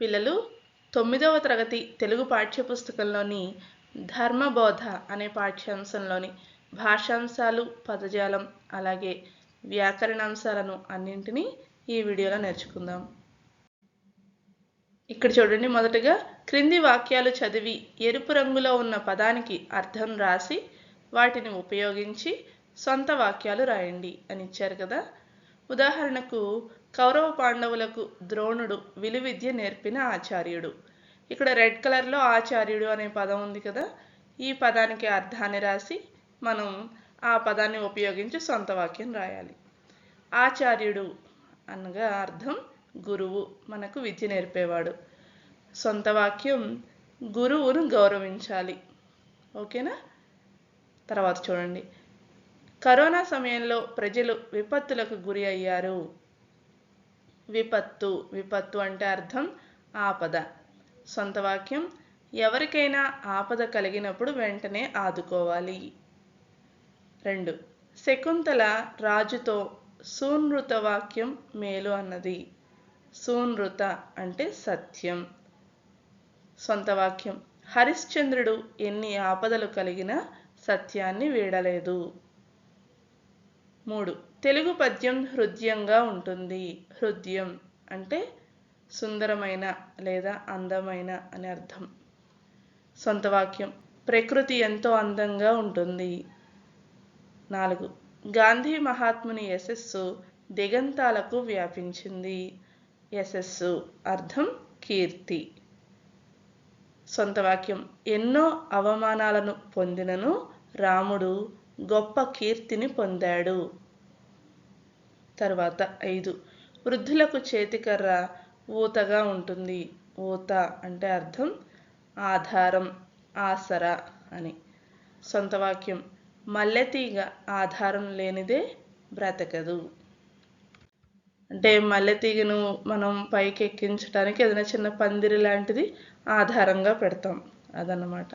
పిల్లలు తొమ్మిదవ తరగతి తెలుగు పాఠ్యపుస్తకంలోని ధర్మబోధ అనే పాఠ్యాంశంలోని భాషాంశాలు పదజాలం అలాగే వ్యాకరణాంశాలను అన్నింటినీ ఈ వీడియోలో నేర్చుకుందాం. ఇక్కడ చూడండి మొదటగా క్రింది వాక్యాలు చదివి ఎరుపు రంగులో ఉన్న పదానికి అర్థం రాసి వాటిని ఉపయోగించి సొంత వాక్యాలు రాయండి అని ఇచ్చారు కదా. ఉదాహరణకు కౌరవ పాండవులకు ద్రోణుడు విలువిద్య నేర్పిన ఆచార్యుడు. ఇక్కడ రెడ్ కలర్లో ఆచార్యుడు అనే పదం ఉంది కదా ఈ పదానికి అర్థాన్ని రాసి మనం ఆ పదాన్ని ఉపయోగించి సొంత వాక్యం రాయాలి. ఆచార్యుడు అనగా అర్థం గురువు మనకు విద్య నేర్పేవాడు. సొంత వాక్యం గురువును గౌరవించాలి. ఓకేనా? తర్వాత చూడండి. కరోనా సమయంలో ప్రజలు విపత్తులకు గురి అయ్యారు. విపత్తు విపత్తు అంటే అర్థం ఆపద. సొంత వాక్యం ఎవరికైనా ఆపద కలిగినప్పుడు వెంటనే ఆదుకోవాలి. రెండు శకుంతల రాజుతో సూనృత వాక్యం మేలు అన్నది. సూనృత అంటే సత్యం. సొంత వాక్యం హరిశ్చంద్రుడు ఎన్ని ఆపదలు కలిగినా సత్యాన్ని వీడలేదు. మూడు. తెలుగు పద్యం హృదయంగా ఉంటుంది. హృదయం అంటే సుందరమైన లేదా అందమైన అని అర్థం. సొంత వాక్యం. ప్రకృతి ఎంతో అందంగా ఉంటుంది. నాలుగు. గాంధీ మహాత్ముని యశస్సు దిగంతాలకు వ్యాపించింది. యశస్సు అర్థం కీర్తి. సొంత వాక్యం. ఎన్నో అవమానాలను పొందినను రాముడు గొప్ప కీర్తిని పొందాడు. తర్వాత ఐదు. వృద్ధులకు చేతికర్ర ఊతగా ఉంటుంది. ఊత అంటే అర్థం ఆధారం ఆసరా అని. సొంత వాక్యం. మల్లెతీగ ఆధారం లేనిదే బ్రతకదు. అంటే మల్లెతీగను మనం పైకి ఎక్కించడానికి ఏదైనా చిన్న పందిరి లాంటిది ఆధారంగా పెడతాం. అదన్నమాట.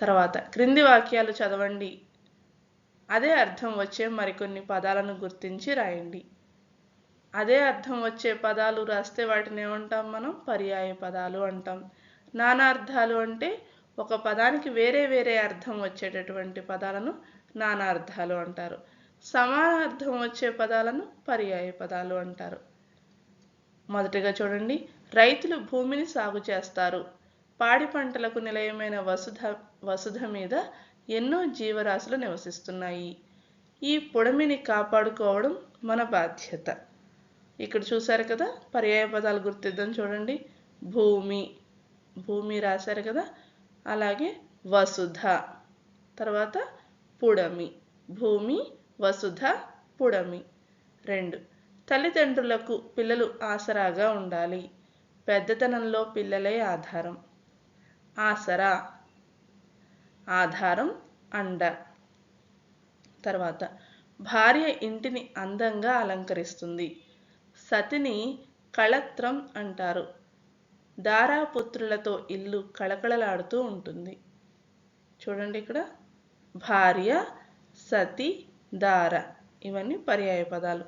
తర్వాత క్రింది వాక్యాలు చదవండి. అదే అర్థం వచ్చే మరికొన్ని పదాలను గుర్తించి రాయండి. అదే అర్థం వచ్చే పదాలు రాస్తే వాటిని ఏమంటాం మనం? పర్యాయ పదాలు అంటాం. నానార్థాలు అంటే ఒక పదానికి వేరే వేరే అర్థం వచ్చేటటువంటి పదాలను నానార్థాలు అంటారు. సమాన అర్థం వచ్చే పదాలను పర్యాయ పదాలు అంటారు. మొదటిగా చూడండి. రైతులు భూమిని సాగు చేస్తారు. పాడి పంటలకు నిలయమైన వసుధ వసుధ మీద ఎన్నో జీవరాశులు నివసిస్తున్నాయి. ఈ పొడమిని కాపాడుకోవడం మన బాధ్యత. ఇక్కడ చూశారు కదా పర్యాయ పదాలు గుర్తిద్దాం చూడండి. భూమి. భూమి రాశారు కదా అలాగే వసుధ. తర్వాత పుడమి. భూమి వసుధ పుడమి. రెండు. తల్లిదండ్రులకు పిల్లలు ఆసరాగా ఉండాలి. పెద్దతనంలో పిల్లలే ఆధారం. ఆసరా. ఆధారం అండ. తర్వాత భార్య ఇంటిని అందంగా అలంకరిస్తుంది. సతిని కళత్రం అంటారు. దారాపుత్రులతో ఇల్లు కళకళలాడుతూ ఉంటుంది. చూడండి ఇక్కడ. భార్య సతి దార. ఇవన్నీ పర్యాయ పదాలు.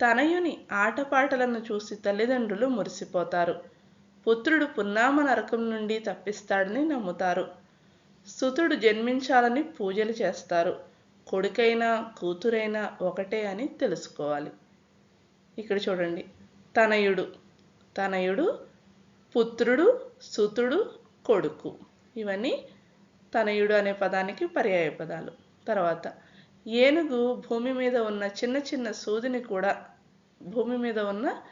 తనయుని ఆటపాటలను చూసి తల్లిదండ్రులు మురిసిపోతారు. పుత్రుడు పున్నామ నరకం నుండి తప్పిస్తాడని నమ్ముతారు. సుతుడు జన్మించాలని పూజలు చేస్తారు. కొడుకైనా కూతురైనా ఒకటే అని తెలుసుకోవాలి. ఇక్కడ చూడండి. తనయుడు. తనయుడు పుత్రుడు సుతుడు కొడుకు. ఇవన్నీ తనయుడు అనే పదానికి పర్యాయ పదాలు. తర్వాత ఏనుగు భూమి మీద ఉన్న చిన్న చిన్న సూదిని కూడా భూమి మీద ఉన్న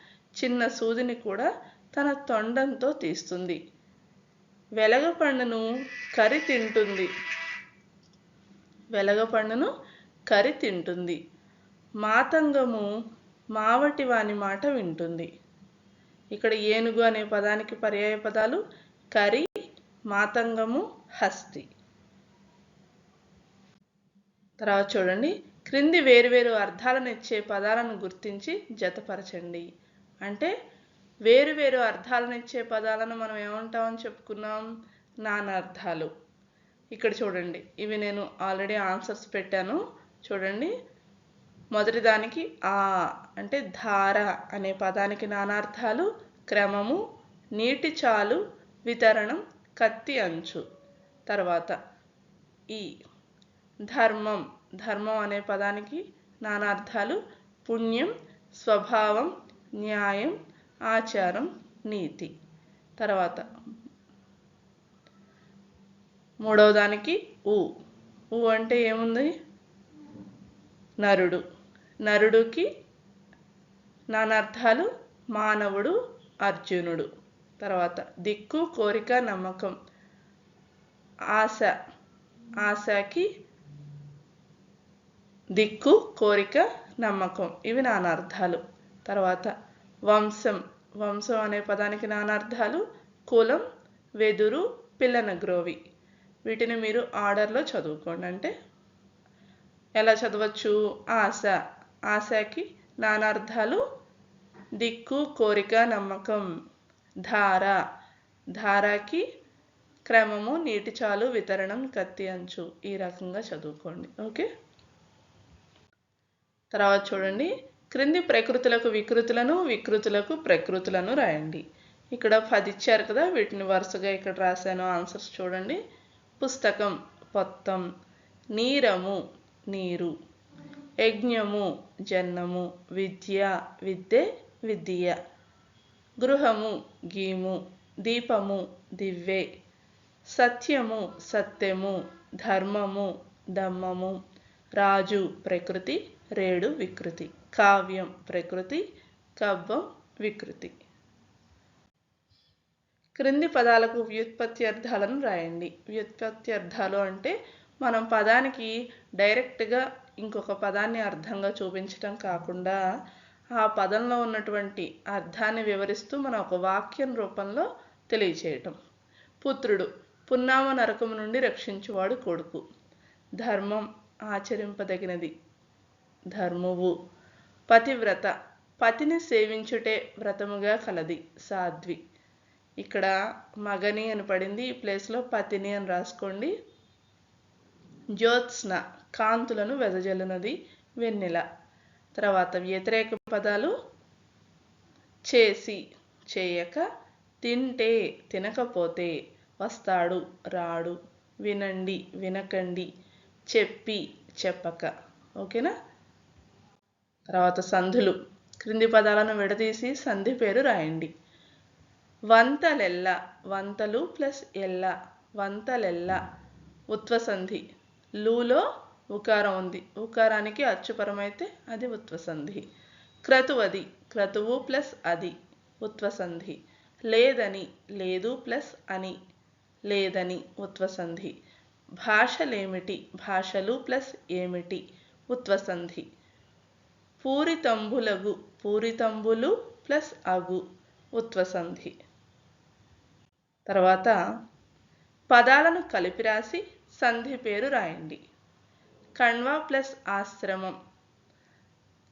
చిన్న సూదిని కూడా తన తొండంతో తీస్తుంది. వెలగపండును కరి తింటుంది. వెలగపండును కరి తింటుంది. మాతంగము మావటి వాని మాట వింటుంది. ఇక్కడ ఏనుగు అనే పదానికి పర్యాయ పదాలు కరి మాతంగము హస్తి. తర్వాత చూడండి. క్రింది వేరువేరు అర్థాలను ఇచ్చే పదాలను గుర్తించి జతపరచండి. అంటే వేరువేరు అర్థాలను ఇచ్చే పదాలను మనం ఏమంటామని చెప్పుకున్నాం? నానార్థాలు. ఇక్కడ చూడండి. ఇవి నేను ఆల్రెడీ ఆన్సర్స్ పెట్టాను. చూడండి. మొదటి దానికి ఆ అంటే ధార అనే పదానికి నానార్థాలు క్రమము నీటి చాలు వితరణం కత్తి అంచు. తర్వాత ఈ ధర్మం. ధర్మం అనే పదానికి నానార్థాలు పుణ్యం స్వభావం న్యాయం ఆచారం నీతి. తర్వాత మూడవ దానికి ఊ. ఊ అంటే ఏముంది? నరుడు. నరుడుకి నానర్థాలు మానవుడు అర్జునుడు. తర్వాత దిక్కు కోరిక నమ్మకం. ఆశ. ఆశకి దిక్కు కోరిక నమ్మకం. ఇవి నానార్థాలు. తర్వాత వంశం. వంశం అనే పదానికి నానార్థాలు కులం వెదురు పిల్లన గ్రోవి. వీటిని మీరు ఆర్డర్లో చదువుకోండి. అంటే ఎలా చదవచ్చు? ఆశ. ఆశకి నానార్థాలు దిక్కు కోరిక నమ్మకం. ధార. ధారాకి క్రమము నీటి చాలు వితరణం కత్తి అంచు ఈ రకంగా చదువుకోండి. ఓకే? తర్వాత చూడండి. క్రింది ప్రకృతులకు వికృతులను వికృతులకు ప్రకృతులను రాయండి. ఇక్కడ పది ఇచ్చారు కదా వీటిని వరుసగా ఇక్కడ రాశాను. ఆన్సర్స్ చూడండి. పుస్తకం పొత్తం నీరము నీరు. యజ్ఞము జన్మము విద్య విద్య విద్య. గృహము గీము దీపము దివ్వే సత్యము సత్యము. ధర్మము దమ్మము. రాజు ప్రకృతి రేడు వికృతి. కావ్యం ప్రకృతి కవ్వం వికృతి. క్రింది పదాలకు వ్యుత్పత్తి అర్థాలను రాయండి. వ్యుత్పత్తి అర్థాలు అంటే మనం పదానికి డైరెక్ట్గా ఇంకొక పదాన్ని అర్థంగా చూపించటం కాకుండా ఆ పదంలో ఉన్నటువంటి అర్థాన్ని వివరిస్తూ మనం ఒక వాక్యం రూపంలో తెలియచేయటం. పుత్రుడు పున్నామ నరకము నుండి రక్షించువాడు కొడుకు. ధర్మం ఆచరింపదగినది. ధర్మవు పతివ్రత. పతిని సేవించుటే వ్రతముగా కలది సాధ్వి. ఇక్కడ మగని అని పడింది ఈ ప్లేస్లో పతిని అని రాసుకోండి. జ్యోత్స్న కాంతులను వెదజల్లునది వెన్నెల. తర్వాత వ్యతిరేక పదాలు చేసి చేయక తింటే తినకపోతే వస్తాడు రాడు వినండి వినకండి చెప్పి చెప్పక. ఓకేనా? తర్వాత సంధులు. క్రింది పదాలను విడదీసి సంధి పేరు రాయండి. వంతలెల్ల వంతలు ప్లస్ ఎల్ల వంతలెల్ల ఉత్వసంధి. లూలో ఉకారం ఉంది. ఉకారానికి అచ్చుపరమైతే అది ఉత్వసంధి. క్రతువది క్రతువు ప్లస్ అది ఉత్వసంధి. లేదని లేదు ప్లస్ అని లేదని ఉత్వసంధి. భాషలేమిటి? భాషలు ప్లస్ ఏమిటి? ఉత్వసంధి. పూరితంబులగు పూరితంబులు ప్లస్ అగు ఉత్వసంధి తర్వాత పదాలను కలిపి రాసి సంధి పేరు రాయండి. కణ్వ ప్లస్ ఆశ్రమం.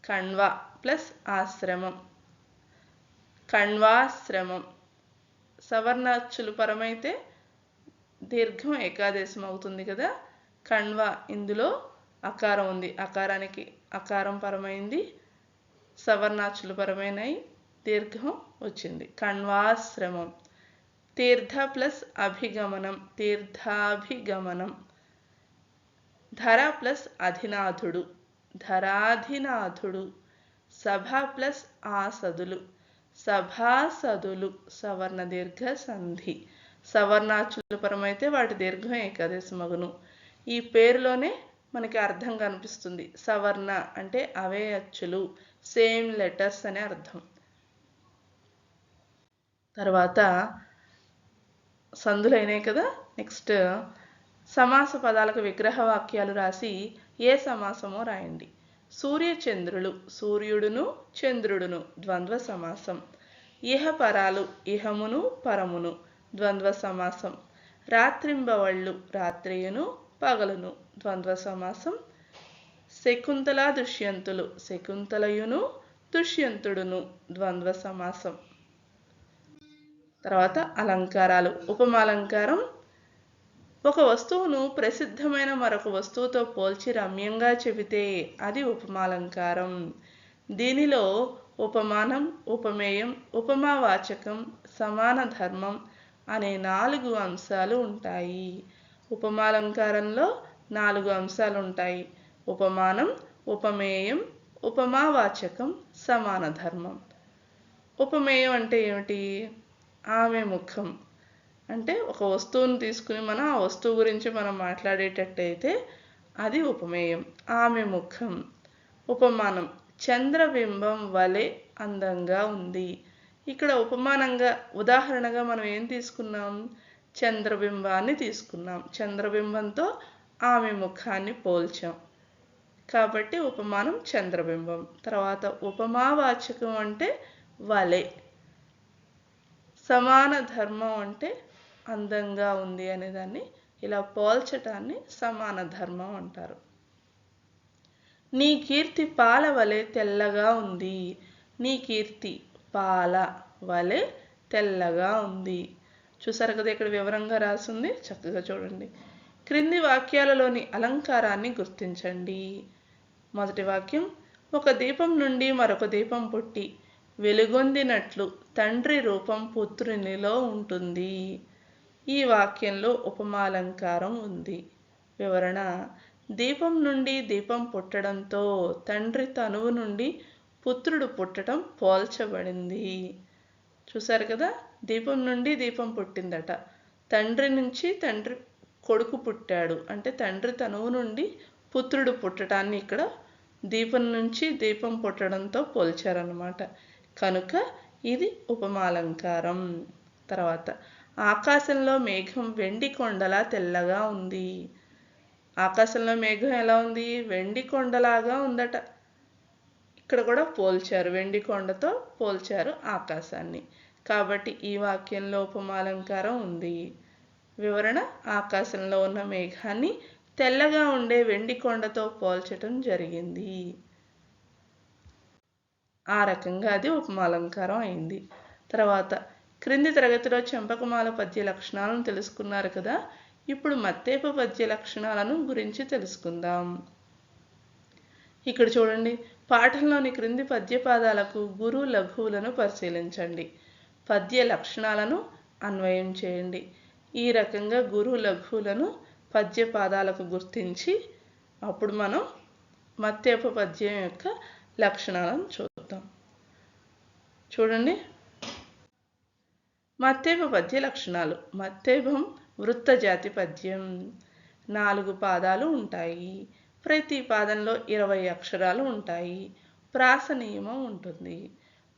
కణ్వ ప్లస్ ఆశ్రమం. కణ్వాశ్రమం. సవర్ణాచులు పరమైతే దీర్ఘం ఏకాదేశం అవుతుంది కదా? కణ్వ ఇందులో అకారం ఉంది. అకారానికి అకారం పరమైంది సవర్ణాచులు పరమైనవి దీర్ఘం వచ్చింది. కణ్వాశ్రమం. తీర్థ ప్లస్ అభిగమనం. తీర్థాభిగమనం. ధర ప్లస్ అధినాథుడు. ధరాధినాథుడు. సభ ప్లస్ ఆసదులు. సభాసదులు. సవర్ణ దీర్ఘ సంధి. సవర్ణాచుల పరమైతే వాటి దీర్ఘం ఏకాదశి మగును. ఈ పేరులోనే మనకి అర్థం కనిపిస్తుంది. సవర్ణ అంటే అవే అచ్చులు. సేమ్ లెటర్స్ అనే అర్థం. తర్వాత సందులు అయినాయి కదా. నెక్స్ట్ సమాస పదాలకు విగ్రహ వాక్యాలు రాసి ఏ సమాసమో రాయండి. సూర్యచంద్రులు సూర్యుడును చంద్రుడును ద్వంద్వ సమాసం. ఇహ పరాలు ఇహమును పరమును ద్వంద్వ సమాసం. రాత్రింబవళ్ళు రాత్రియును పగలును ద్వంద్వ సమాసం. శకుంతల దుష్యంతులు శకుంతలయును దుష్యంతుడును ద్వంద్వ సమాసం. తర్వాత అలంకారాలు ఉపమాలంకారం. ఒక వస్తువును ప్రసిద్ధమైన మరొక వస్తువుతో పోల్చి రమ్యంగా చెబితే అది ఉపమాలంకారం. దీనిలో ఉపమానం ఉపమేయం ఉపమావాచకం సమాన ధర్మం అనే నాలుగు అంశాలు ఉంటాయి. ఉపమాలంకారంలో నాలుగు అంశాలు ఉంటాయి ఉపమానం ఉపమేయం ఉపమావాచకం సమాన ధర్మం ఉపమేయం అంటే ఏమిటి? ఆమె ముఖం. అంటే ఒక వస్తువును తీసుకుని మనం ఆ వస్తువు గురించి మనం మాట్లాడేటట్టయితే అది ఉపమేయం ఆమె ముఖం. ఉపమానం చంద్రబింబం వలె అందంగా ఉంది. ఇక్కడ ఉపమానంగా ఉదాహరణగా మనం ఏం తీసుకున్నాం? చంద్రబింబాన్ని తీసుకున్నాం. చంద్రబింబంతో ఆమె ముఖాన్ని పోల్చాం. కాబట్టి ఉపమానం చంద్రబింబం. తర్వాత ఉపమావాచకం అంటే వలె. సమాన ధర్మం అంటే అందంగా ఉంది అనేదాన్ని ఇలా పోల్చటాన్ని సమాన ధర్మం అంటారు. నీ కీర్తి పాల వలె తెల్లగా ఉంది. నీ కీర్తి పాల వలె తెల్లగా ఉంది. చూసారు కదా ఇక్కడ వివరంగా రాసింది? చక్కగా చూడండి. క్రింది వాక్యాలలోని అలంకారాన్ని గుర్తించండి. మొదటి వాక్యం ఒక దీపం నుండి మరొక దీపం పుట్టి వెలుగొందినట్లు తండ్రి రూపం పుత్రునిలో ఉంటుంది. ఈ వాక్యంలో ఉపమాలంకారం ఉంది. వివరణ దీపం నుండి దీపం పుట్టడంతో తండ్రి తనువు నుండి పుత్రుడు పుట్టడం పోల్చబడింది. చూశారు కదా? దీపం నుండి దీపం పుట్టిందట. తండ్రి నుంచి తండ్రి కొడుకు పుట్టాడు. అంటే తండ్రి తనువు నుండి పుత్రుడు పుట్టడాన్ని ఇక్కడ దీపం నుంచి దీపం పుట్టడంతో పోల్చారనమాట కనుక ఇది ఉపమాలంకారం. తర్వాత ఆకాశంలో మేఘం వెండి కొండలా తెల్లగా ఉంది. ఆకాశంలో మేఘం ఎలా ఉంది? వెండి కొండలాగా ఉందట. ఇక్కడ కూడా పోల్చారు వెండి కొండతో పోల్చారు ఆకాశాన్ని. కాబట్టి ఈ వాక్యంలో ఉపమాలంకారం ఉంది. వివరణ ఆకాశంలో ఉన్న మేఘాన్ని తెల్లగా ఉండే వెండి కొండతో పోల్చటం జరిగింది. ఆ రకంగా అది ఉపమాలంకారం అయింది. తర్వాత క్రింది తరగతిలో చెంపకమాల పద్య లక్షణాలను తెలుసుకున్నారు కదా? ఇప్పుడు మత్తేప పద్య లక్షణాలను గురించి తెలుసుకుందాం. ఇక్కడ చూడండి పాఠంలోని క్రింది పద్యపాదాలకు గురు లఘువులను పరిశీలించండి. పద్య లక్షణాలను అన్వయం చేయండి. ఈ రకంగా గురు లఘువులను పద్యపాదాలకు గుర్తించి అప్పుడు మనం మత్తేప పద్యం యొక్క లక్షణాలను చూద్దాం. చూడండి. మత్తేప పద్య లక్షణాలు. మత్తేపం వృత్త జాతి పద్యం. నాలుగు పాదాలు ఉంటాయి. ప్రతి పాదంలో ఇరవై అక్షరాలు ఉంటాయి. ప్రాస నియమం ఉంటుంది.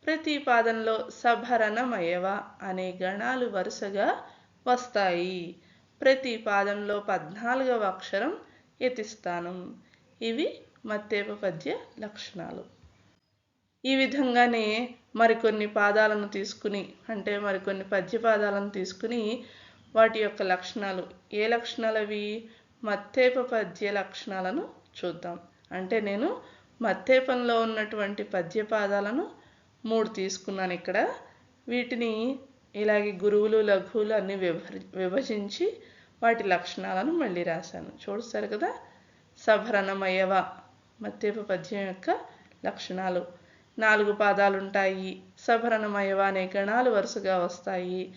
ప్రతి పాదంలో సభరణమయవ అనే గణాలు వరుసగా వస్తాయి. ప్రతి పాదంలో పద్నాలుగవ అక్షరం యతిస్థానం. ఇవి మత్తేప పద్య లక్షణాలు. ఈ విధంగానే మరికొన్ని పాదాలను తీసుకుని అంటే మరికొన్ని పద్య పాదాలను తీసుకుని వాటి యొక్క లక్షణాలు ఏ లక్షణాలు అవి మత్తేప పద్య లక్షణాలను చూద్దాం. అంటే నేను మత్తేపంలో ఉన్నటువంటి పద్య పాదాలను మూడు తీసుకున్నాను ఇక్కడ. వీటిని ఇలాగే గురువులు లఘువులు అన్ని విభ విభజించి వాటి లక్షణాలను మళ్ళీ రాశాను. చూస్తారు కదా? సభరణమయవ మత్తేప పద్యం యొక్క లక్షణాలు. నాలుగు పాదాలుంటాయి. సభరణమయవ అనే గణాలు వరుసగా వస్తాయి.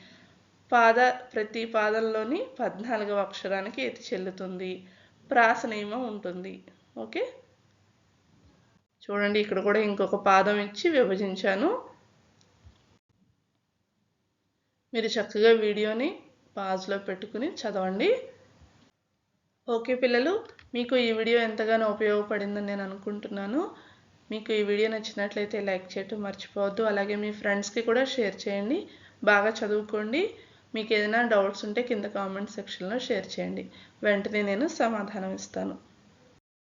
పాద ప్రతి పాదంలోని పద్నాలుగవ అక్షరానికి ఎతి చెల్లుతుంది. ప్రాస నియమం ఉంటుంది. ఓకే? చూడండి ఇక్కడ కూడా ఇంకొక పాదం ఇచ్చి విభజించాను. మీరు చక్కగా వీడియోని పాజ్లో పెట్టుకుని చదవండి. ఓకే పిల్లలు మీకు ఈ వీడియో ఎంతగానో ఉపయోగపడిందని నేను అనుకుంటున్నాను. మీకు ఈ వీడియో నచ్చినట్లయితే లైక్ చేయటం మర్చిపోవద్దు. అలాగే మీ ఫ్రెండ్స్కి కూడా షేర్ చేయండి. బాగా చదువుకోండి. మీకు ఏదైనా డౌట్స్ ఉంటే కింద కామెంట్ సెక్షన్లో షేర్ చేయండి. వెంటనే నేను సమాధానం ఇస్తాను.